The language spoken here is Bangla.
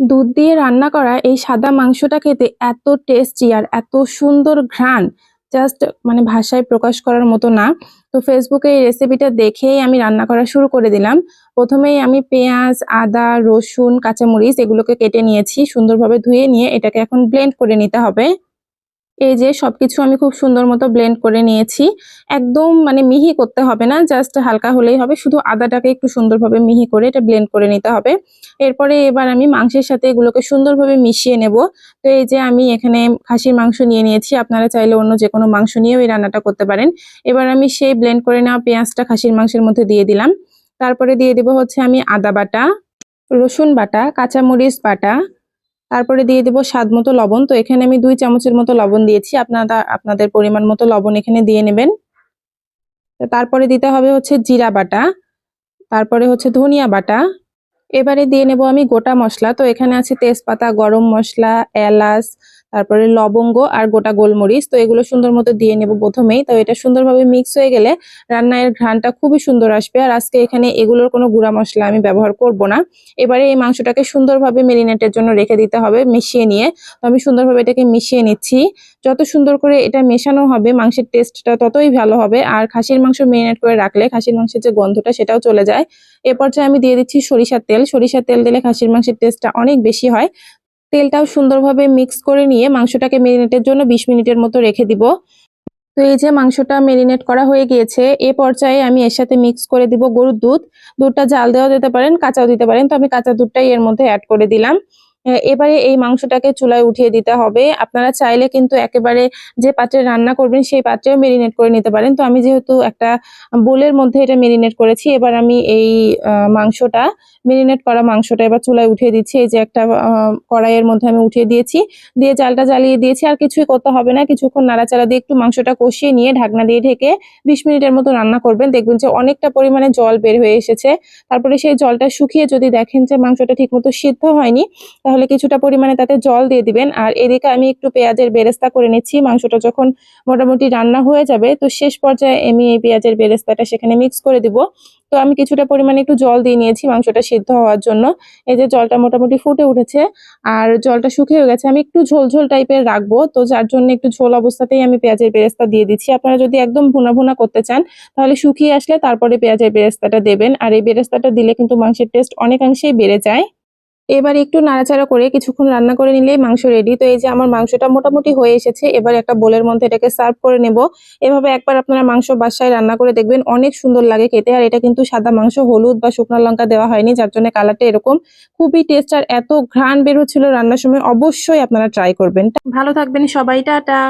দুধ দিয়ে রান্না করা এই সাদা মাংসটা খেতে এত টেস্টি আর এত সুন্দর ঘ্রাণ। জাস্ট মানে ভাষায় প্রকাশ করার মতো না। তো ফেসবুকে এই রেসিপিটা দেখেই আমি রান্না করা শুরু করে দিলাম। প্রথমেই আমি পেঁয়াজ, আদা, রসুন, কাঁচামরিচ এগুলোকে কেটে নিয়েছি। সুন্দরভাবে ধুয়ে নিয়ে এটাকে এখন ব্লেন্ড করে নিতে হবে। এই যে সবকিছু আমি খুব সুন্দর মতো ব্লেন্ড করে নিয়েছি। একদম মানে মিহি করতে হবে না জাস্ট হালকা হলেই হবে। শুধু আদাটাকে একটু সুন্দরভাবে মিহি করে এটা ব্লেন্ড করে নিতে হবে। এরপরে এবার আমি মাংসের সাথে এগুলোকে সুন্দরভাবে মিশিয়ে নেব। তো এই যে আমি এখানে খাসির মাংস নিয়ে নিয়েছি, আপনারা চাইলে অন্য যে কোনো মাংস নিয়েও এই রান্নাটা করতে পারেন। এবার আমি সেই ব্লেন্ড করে নেওয়া পেঁয়াজটা খাসির মাংসের মধ্যে দিয়ে দিলাম। তারপরে দিয়ে দেবো হচ্ছে আমি আদা বাটা, রসুন বাটা, কাঁচামরিচ বাটা তারপরে দিয়ে দেবো স্বাদ মতো লবণ। তো এখানে আমি দুই চামচের মতো লবণ দিয়েছি। আপনারা, আপনাদের পরিমাণ মতো লবণ এখানে দিয়ে নেবেন। তারপরে দিতে হবে হচ্ছে জিরা বাটা, তারপরে হচ্ছে ধনিয়া বাটা। এবারে দিয়ে নেব আমি গোটা মশলা। তো এখানে আছে তেজপাতা, গরম মশলা, এলাচ তারপরে লবঙ্গ আর গোটা গোলমরিচ, তো এগুলো সুন্দর মতো দিয়ে নেব প্রথমেই। তো এটা সুন্দরভাবে মিক্স হয়ে গেলে রান্নার ঘ্রাণটা খুবই সুন্দর আসবে। আর আজকে এখানে এগুলোর কোনো গুঁড়া মশলা আমি ব্যবহার করব না। এবারে এই মাংসটাকে সুন্দরভাবে মেরিনেটের জন্য রেখে দিতে হবে, মিশিয়ে নিয়ে। তো আমি সুন্দরভাবে এটাকে মিশিয়ে নিচ্ছি। যত সুন্দর করে এটা মেশানো হবে, মাংসের টেস্টটা ততই ভালো হবে। আর খাসির মাংস মেরিনেট করে রাখলে খাসির মাংসের যে গন্ধটা সেটাও চলে যায়। এ পর্যায়ে আমি দিয়ে দিচ্ছি সরিষার তেল। সরিষার তেল দিলে খাসির মাংসের টেস্টটা অনেক বেশি হয়। তেলটাও সুন্দরভাবে মিক্স করে নিয়ে মাংসটাকে মেরিনেটের জন্য বিশ মিনিটের মতো রেখে দিব। তো এই যে মাংসটা মেরিনেট করা হয়ে গিয়েছে, এ পর্যায়ে আমি এর সাথে মিক্স করে দিব গরুর দুধ। দুধটা জাল দেওয়া দিতে পারেন, কাঁচাও দিতে পারেন। তো আমি কাঁচা দুধটাই এর মধ্যে অ্যাড করে দিলাম। এবারে এই মাংসটাকে চুলায় উঠিয়ে দিতে হবে। আপনারা চাইলে কিন্তু একেবারে যে পাত্রে রান্না করবেন, সেই পাত্রেও মেরিনেট করে নিতে পারেন। তো আমি যেহেতু একটা বোলের মধ্যে এটা মেরিনেট করেছি, এবার আমি এই মাংসটা মেরিনেট করা মাংসটা এবার চুলায় উঠিয়ে দিচ্ছি। এই যে একটা কড়াইয়ের মধ্যে আমি উঠিয়ে দিয়েছি। দিয়ে জালটা জ্বালিয়ে দিয়েছি। আর কিছুই করতে হবে না, কিছুক্ষণ নাড়াচাড়া দিয়ে একটু মাংসটা কষিয়ে নিয়ে ঢাকনা দিয়ে ঢেকে বিশ মিনিটের মতো রান্না করবেন। দেখবেন যে অনেকটা পরিমাণে জল বের হয়ে এসেছে। তারপরে সেই জলটা শুকিয়ে যদি দেখেন যে মাংসটা ঠিকমতো সিদ্ধ হয়নি তাহলে কিছুটা পরিমাণে তাতে জল দিয়ে দিবেন। আর এদিকে আমি একটু পেঁয়াজের বেরেস্তা করে নিচ্ছি। মাংসটা যখন মোটামুটি রান্না হয়ে যাবে, তো শেষ পর্যায়ে আমি এই পেঁয়াজের বেরেস্তাটা সেখানে মিক্স করে দিব। তো আমি কিছুটা পরিমাণে একটু জল দিয়ে নিয়েছি মাংসটা সিদ্ধ হওয়ার জন্য। এই যে জলটা মোটামুটি ফুটে উঠেছে, আর জলটা শুকিয়ে গেছে। আমি একটু ঝোল ঝোল টাইপের রাখব, তো যার জন্য একটু ঝোল অবস্থাতেই আমি পেঁয়াজের বেরেস্তা দিয়ে দিচ্ছি। আপনারা যদি একদম ভুনা ভুনা করতে চান, তাহলে শুকিয়ে আসলে তারপরে পেঁয়াজের বেরেস্তাটা দেবেন। আর এই বেরেস্তাটা দিলে কিন্তু মাংসের টেস্ট অনেকাংশেই বেড়ে যায়। এবার একটু নাড়াচাড়া করে কিছুক্ষণ রান্না করে নিলেই মাংস রেডি তো এই যে আমার মাংসটা মোটামুটি হয়ে এসেছে, এবার একটা বোলের মধ্যে এটাকে সার্ভ করে নেব। এভাবে একবার আপনারা মাংস বাসায় রান্না করে দেখবেন, অনেক সুন্দর লাগে খেতে। আর এটা কিন্তু সাদা মাংস, হলুদ বা শুকনো লঙ্কা দেওয়া হয়নি, যার জন্য কালারটা এরকম। খুবই টেস্ট আর এত ঘ্রাণ বের হচ্ছিল রান্নার সময়, অবশ্যই আপনারা ট্রাই করবেন। ভালো থাকবেন সবাই, টাটা।